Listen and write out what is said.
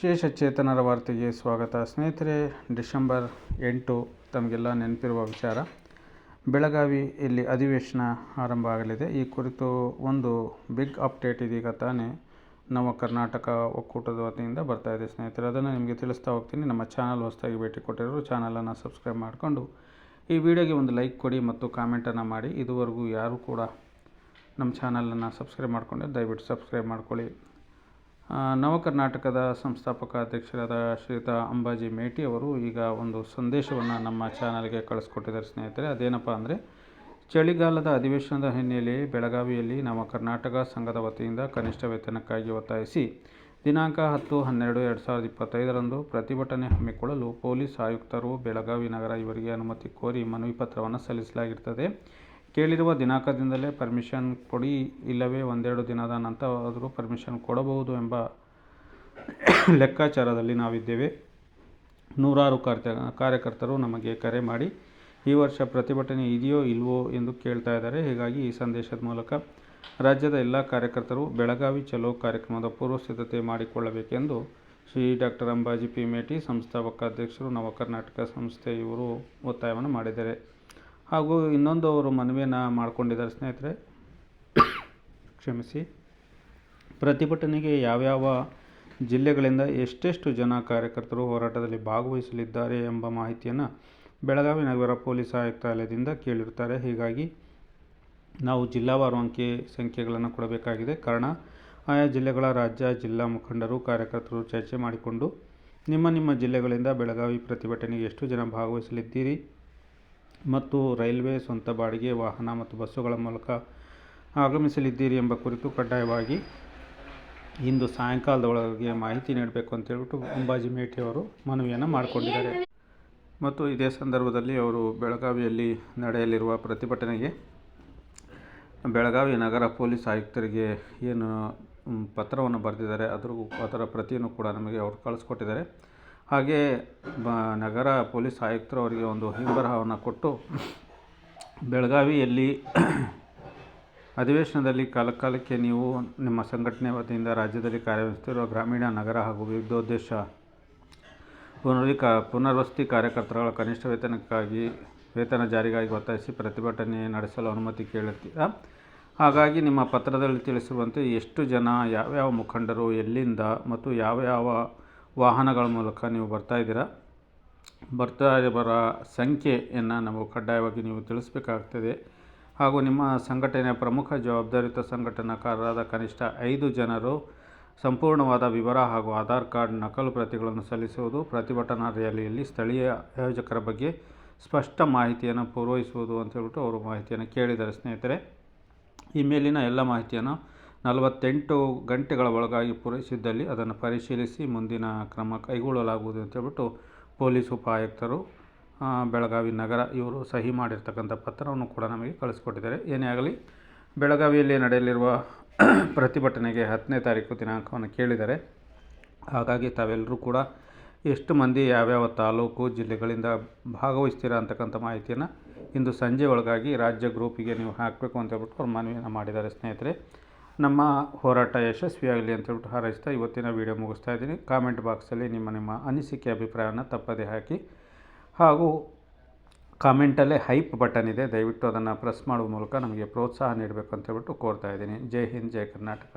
ವಿಶೇಷ ಚೇತನರ ವಾರ್ತೆಗೆ ಸ್ವಾಗತ. ಸ್ನೇಹಿತರೆ, ಡಿಸೆಂಬರ್ ಎಂಟು ತಮಗೆಲ್ಲ ನೆನಪಿರುವ ವಿಚಾರ. ಬೆಳಗಾವಿ ಇಲ್ಲಿ ಅಧಿವೇಶನ ಆರಂಭ ಆಗಲಿದೆ. ಈ ಕುರಿತು ಒಂದು ಬಿಗ್ ಅಪ್ಡೇಟ್ ಇದೀಗ ತಾನೇ ನಮ್ಮ ಕರ್ನಾಟಕ ಒಕ್ಕೂಟದ ವತಿಯಿಂದ ಬರ್ತಾ ಇದೆ. ಸ್ನೇಹಿತರೆ, ಅದನ್ನು ನಿಮಗೆ ತಿಳಿಸ್ತಾ ಹೋಗ್ತೀನಿ. ನಮ್ಮ ಚಾನಲ್ ಹೊಸದಾಗಿ ಭೇಟಿ ಕೊಟ್ಟಿರೋರು ಚಾನಲನ್ನು ಸಬ್ಸ್ಕ್ರೈಬ್ ಮಾಡಿಕೊಂಡು ಈ ವಿಡಿಯೋಗೆ ಒಂದು ಲೈಕ್ ಕೊಡಿ ಮತ್ತು ಕಾಮೆಂಟನ್ನು ಮಾಡಿ. ಇದುವರೆಗೂ ಯಾರೂ ಕೂಡ ನಮ್ಮ ಚಾನಲನ್ನು ಸಬ್ಸ್ಕ್ರೈಬ್ ಮಾಡಿಕೊಂಡು ದಯವಿಟ್ಟು ಸಬ್ಸ್ಕ್ರೈಬ್ ಮಾಡ್ಕೊಳ್ಳಿ. ಆ, ನವ ಕರ್ನಾಟಕದ ಸಂಸ್ಥಾಪಕ ಅಧ್ಯಕ್ಷರಾದ ಶ್ರೀಯುತ ಅಂಬಾಜಿ ಮೇಟಿ ಅವರು ಈಗ ಒಂದು ಸಂದೇಶವನ್ನು ನಮ್ಮ ಚಾನಲ್ಗೆ ಕಳಿಸ್ಕೊಟ್ಟಿದ್ದಾರೆ ಸ್ನೇಹಿತರೆ. ಅದೇನಪ್ಪ ಅಂದರೆ ಚಳಿಗಾಲದ ಅಧಿವೇಶನದ ಹಿನ್ನೆಲೆ ಬೆಳಗಾವಿಯಲ್ಲಿ ನವ ಕರ್ನಾಟಕ ಸಂಘದ ವತಿಯಿಂದ ಕನಿಷ್ಠ ವೇತನಕ್ಕಾಗಿ ಒತ್ತಾಯಿಸಿ ದಿನಾಂಕ ಹತ್ತು ಹನ್ನೆರಡು ಎರಡು ಸಾವಿರದ ಇಪ್ಪತ್ತೈದರಂದು ಪ್ರತಿಭಟನೆ ಹಮ್ಮಿಕೊಳ್ಳಲು ಪೊಲೀಸ್ ಆಯುಕ್ತರು ಬೆಳಗಾವಿ ನಗರ ಇವರಿಗೆ ಅನುಮತಿ ಕೋರಿ ಮನವಿ ಪತ್ರವನ್ನು ಸಲ್ಲಿಸಲಾಗಿರ್ತದೆ. ಕೇಳಿರುವ ದಿನಾಂಕದಿಂದಲೇ ಪರ್ಮಿಷನ್ ಕೊಡಿ, ಇಲ್ಲವೇ ಒಂದೆರಡು ದಿನದ ನಂತರವಾದರೂ ಪರ್ಮಿಷನ್ ಕೊಡಬಹುದು ಎಂಬ ಲೆಕ್ಕಾಚಾರದಲ್ಲಿ ನಾವಿದ್ದೇವೆ. ನೂರಾರು ಕಾರ್ಯ, ಕಾರ್ಯಕರ್ತರು ನಮಗೆ ಕರೆ ಮಾಡಿ, ಈ ವರ್ಷ ಪ್ರತಿಭಟನೆ ಇದೆಯೋ ಇಲ್ವೋ ಎಂದು ಕೇಳ್ತಾ ಇದ್ದಾರೆ. ಹೀಗಾಗಿ ಈ ಸಂದೇಶದ ಮೂಲಕ ರಾಜ್ಯದ ಎಲ್ಲ ಕಾರ್ಯಕರ್ತರು ಬೆಳಗಾವಿ ಚಲೋ ಕಾರ್ಯಕ್ರಮದ ಪೂರ್ವ ಸಿದ್ಧತೆ ಮಾಡಿಕೊಳ್ಳಬೇಕೆಂದು ಶ್ರೀ ಡಾಕ್ಟರ್ ಅಂಬಾಜಿ ಪಿ ಮೇಟಿ, ಸಂಸ್ಥಾಪಕ ಅಧ್ಯಕ್ಷರು ನವ ಕರ್ನಾಟಕ ಸಂಸ್ಥೆ ಇವರು ಒತ್ತಾಯವನ್ನು ಮಾಡಿದ್ದಾರೆ. ಹಾಗೂ ಇನ್ನೊಂದು ಅವರು ಮನವಿಯನ್ನು ಮಾಡಿಕೊಂಡಿದ್ದಾರೆ ಸ್ನೇಹಿತರೆ, ಕ್ಷಮಿಸಿ. ಪ್ರತಿಭಟನೆಗೆ ಯಾವ್ಯಾವ ಜಿಲ್ಲೆಗಳಿಂದ ಎಷ್ಟೆಷ್ಟು ಜನ ಕಾರ್ಯಕರ್ತರು ಹೋರಾಟದಲ್ಲಿ ಭಾಗವಹಿಸಲಿದ್ದಾರೆ ಎಂಬ ಮಾಹಿತಿಯನ್ನು ಬೆಳಗಾವಿ ನಗರ ಪೊಲೀಸ್ ಆಯುಕ್ತಾಲಯದಿಂದ ಕೇಳಿರುತ್ತಾರೆ. ಹೀಗಾಗಿ ನಾವು ಜಿಲ್ಲಾವಾರು ಅಂಕಿ ಸಂಖ್ಯೆಗಳನ್ನು ಕೊಡಬೇಕಾಗಿದೆ. ಕಾರಣ, ಆಯಾ ಜಿಲ್ಲೆಗಳ ರಾಜ್ಯ, ಜಿಲ್ಲಾ ಮುಖಂಡರು, ಕಾರ್ಯಕರ್ತರು ಚರ್ಚೆ ಮಾಡಿಕೊಂಡು ನಿಮ್ಮ ನಿಮ್ಮ ಜಿಲ್ಲೆಗಳಿಂದ ಬೆಳಗಾವಿ ಪ್ರತಿಭಟನೆಗೆ ಎಷ್ಟು ಜನ ಭಾಗವಹಿಸಲಿದ್ದೀರಿ? ಮತ್ತು ರೈಲ್ವೆ ಸ್ವಂತ ಬಾಡಿಗೆ, ವಾಹನ ಮತ್ತು ಬಸ್ಸುಗಳ ಮೂಲಕ ಆಗಮಿಸಲಿದ್ದೀರಿ ಎಂಬ ಕುರಿತು ಕಡ್ಡಾಯವಾಗಿ ಇಂದು ಸಾಯಂಕಾಲದ ಒಳಗೆ ಮಾಹಿತಿ ನೀಡಬೇಕು ಅಂತ ಹೇಳ್ಬಿಟ್ಟು ಅಂಬಾಜಿ ಮೇಟಿ ಅವರು ಮನವಿಯನ್ನು ಮಾಡಿಕೊಂಡಿದ್ದಾರೆ. ಮತ್ತು ಇದೇ ಸಂದರ್ಭದಲ್ಲಿ ಅವರು ಬೆಳಗಾವಿಯಲ್ಲಿ ನಡೆಯಲಿರುವ ಪ್ರತಿಭಟನೆಗೆ ಬೆಳಗಾವಿ ನಗರ ಪೊಲೀಸ್ ಆಯುಕ್ತರಿಗೆ ಏನು ಪತ್ರವನ್ನು ಬರೆದಿದ್ದಾರೆ, ಅದರ ಅದರ ಪ್ರತಿಯನ್ನು ಕೂಡ ನಮಗೆ ಅವರು ಕಳಿಸ್ಕೊಟ್ಟಿದ್ದಾರೆ. ಹಾಗೆ ಬ, ನಗರ ಪೊಲೀಸ್ ಆಯುಕ್ತರು ಅವರಿಗೆ ಒಂದು ಹಿಂಬರಹವನ್ನು ಕೊಟ್ಟು ಬೆಳಗಾವಿಯಲ್ಲಿ ಅಧಿವೇಶನದಲ್ಲಿ ಕಾಲಕಾಲಕ್ಕೆ ನೀವು ನಿಮ್ಮ ಸಂಘಟನೆ ವತಿಯಿಂದ ರಾಜ್ಯದಲ್ಲಿ ಕಾರ್ಯನಿರ್ವಹಿಸುತ್ತಿರುವ ಗ್ರಾಮೀಣ, ನಗರ ಹಾಗೂ ವಿವಿಧೋದ್ದೇಶ ಪುನರ್ವಿಕ ಪುನರ್ವಸತಿ ಕಾರ್ಯಕರ್ತರುಗಳ ಕನಿಷ್ಠ ವೇತನಕ್ಕಾಗಿ, ವೇತನ ಜಾರಿಗಾಗಿ ಒತ್ತಾಯಿಸಿ ಪ್ರತಿಭಟನೆ ನಡೆಸಲು ಅನುಮತಿ ಕೇಳುತ್ತೀರಾ? ಹಾಗಾಗಿ ನಿಮ್ಮ ಪತ್ರದಲ್ಲಿ ತಿಳಿಸಿರುವಂತೆ ಎಷ್ಟು ಜನ, ಯಾವ್ಯಾವ ಮುಖಂಡರು, ಎಲ್ಲಿಂದ ಮತ್ತು ಯಾವ ಯಾವ ವಾಹನಗಳ ಮೂಲಕ ನೀವು ಬರ್ತಾ ಇದ್ದೀರಾ? ಬರ್ತಾ ಬರ ಸಂಖ್ಯೆಯನ್ನು ನಾವು ಕಡ್ಡಾಯವಾಗಿ ನೀವು ತಿಳಿಸಬೇಕಾಗ್ತದೆ. ಹಾಗೂ ನಿಮ್ಮ ಸಂಘಟನೆಯ ಪ್ರಮುಖ ಜವಾಬ್ದಾರಿಯುತ ಸಂಘಟನಾಕಾರರಾದ ಕನಿಷ್ಠ ಐದು ಜನರು ಸಂಪೂರ್ಣವಾದ ವಿವರ ಹಾಗೂ ಆಧಾರ್ ಕಾರ್ಡ್ ನಕಲು ಪ್ರತಿಗಳನ್ನು ಸಲ್ಲಿಸುವುದು, ಪ್ರತಿಭಟನಾ ರ್ಯಾಲಿಯಲ್ಲಿ ಸ್ಥಳೀಯ ಆಯೋಜಕರ ಬಗ್ಗೆ ಸ್ಪಷ್ಟ ಮಾಹಿತಿಯನ್ನು ಪೂರೈಸುವುದು ಅಂತ ಹೇಳ್ಬಿಟ್ಟು ಅವರು ಮಾಹಿತಿಯನ್ನು ಕೇಳಿದ್ದಾರೆ ಸ್ನೇಹಿತರೆ. ಈ ಮೇಲಿನ ಎಲ್ಲ ಮಾಹಿತಿಯನ್ನು ನಲವತ್ತೆಂಟು ಗಂಟೆಗಳ ಒಳಗಾಗಿ ಪೂರೈಸಿದ್ದಲ್ಲಿ ಅದನ್ನು ಪರಿಶೀಲಿಸಿ ಮುಂದಿನ ಕ್ರಮ ಕೈಗೊಳ್ಳಲಾಗುವುದು ಅಂತ ಹೇಳ್ಬಿಟ್ಟು ಪೊಲೀಸ್ ಉಪ ಆಯುಕ್ತರು ಬೆಳಗಾವಿ ನಗರ ಇವರು ಸಹಿ ಮಾಡಿರ್ತಕ್ಕಂಥ ಪತ್ರವನ್ನು ಕೂಡ ನಮಗೆ ಕಳಿಸ್ಕೊಟ್ಟಿದ್ದಾರೆ. ಏನೇ ಆಗಲಿ, ಬೆಳಗಾವಿಯಲ್ಲಿ ನಡೆಯಲಿರುವ ಪ್ರತಿಭಟನೆಗೆ ಹತ್ತನೇ ತಾರೀಕು ದಿನಾಂಕವನ್ನು ಕೇಳಿದ್ದಾರೆ. ಹಾಗಾಗಿ ತಾವೆಲ್ಲರೂ ಕೂಡ ಎಷ್ಟು ಮಂದಿ ಯಾವ್ಯಾವ ತಾಲೂಕು ಜಿಲ್ಲೆಗಳಿಂದ ಭಾಗವಹಿಸ್ತೀರಾ ಅಂತಕ್ಕಂಥ ಮಾಹಿತಿಯನ್ನು ಇಂದು ಸಂಜೆ ಒಳಗಾಗಿ ರಾಜ್ಯ ಗ್ರೂಪಿಗೆ ನೀವು ಹಾಕಬೇಕು ಅಂತ ಹೇಳ್ಬಿಟ್ಟು ಅವ್ರು ಮನವಿಯನ್ನು ಮಾಡಿದ್ದಾರೆ ಸ್ನೇಹಿತರೆ. ನಮ್ಮ ಹೋರಾಟ ಯಶಸ್ವಿಯಾಗಲಿ ಅಂತ ಹೇಳ್ಬಿಟ್ಟು ಹಾರೈಸ್ತಾ ಇವತ್ತಿನ ವಿಡಿಯೋ ಮುಗಿಸ್ತಾ ಇದ್ದೀನಿ. ಕಾಮೆಂಟ್ ಬಾಕ್ಸಲ್ಲಿ ನಿಮ್ಮ ನಿಮ್ಮ ಅನಿಸಿಕೆ ಅಭಿಪ್ರಾಯವನ್ನು ತಪ್ಪದೇ ಹಾಕಿ. ಹಾಗೂ ಕಾಮೆಂಟಲ್ಲೇ ಹೈಪ್ ಬಟನ್ ಇದೆ. ದಯವಿಟ್ಟು ಅದನ್ನು ಪ್ರೆಸ್ ಮಾಡುವ ಮೂಲಕ ನಮಗೆ ಪ್ರೋತ್ಸಾಹ ನೀಡಬೇಕು ಅಂತ ಹೇಳ್ಬಿಟ್ಟು ಕೋರ್ತಾ ಇದ್ದೀನಿ. ಜೈ ಹಿಂದ್, ಜೈ ಕರ್ನಾಟಕ.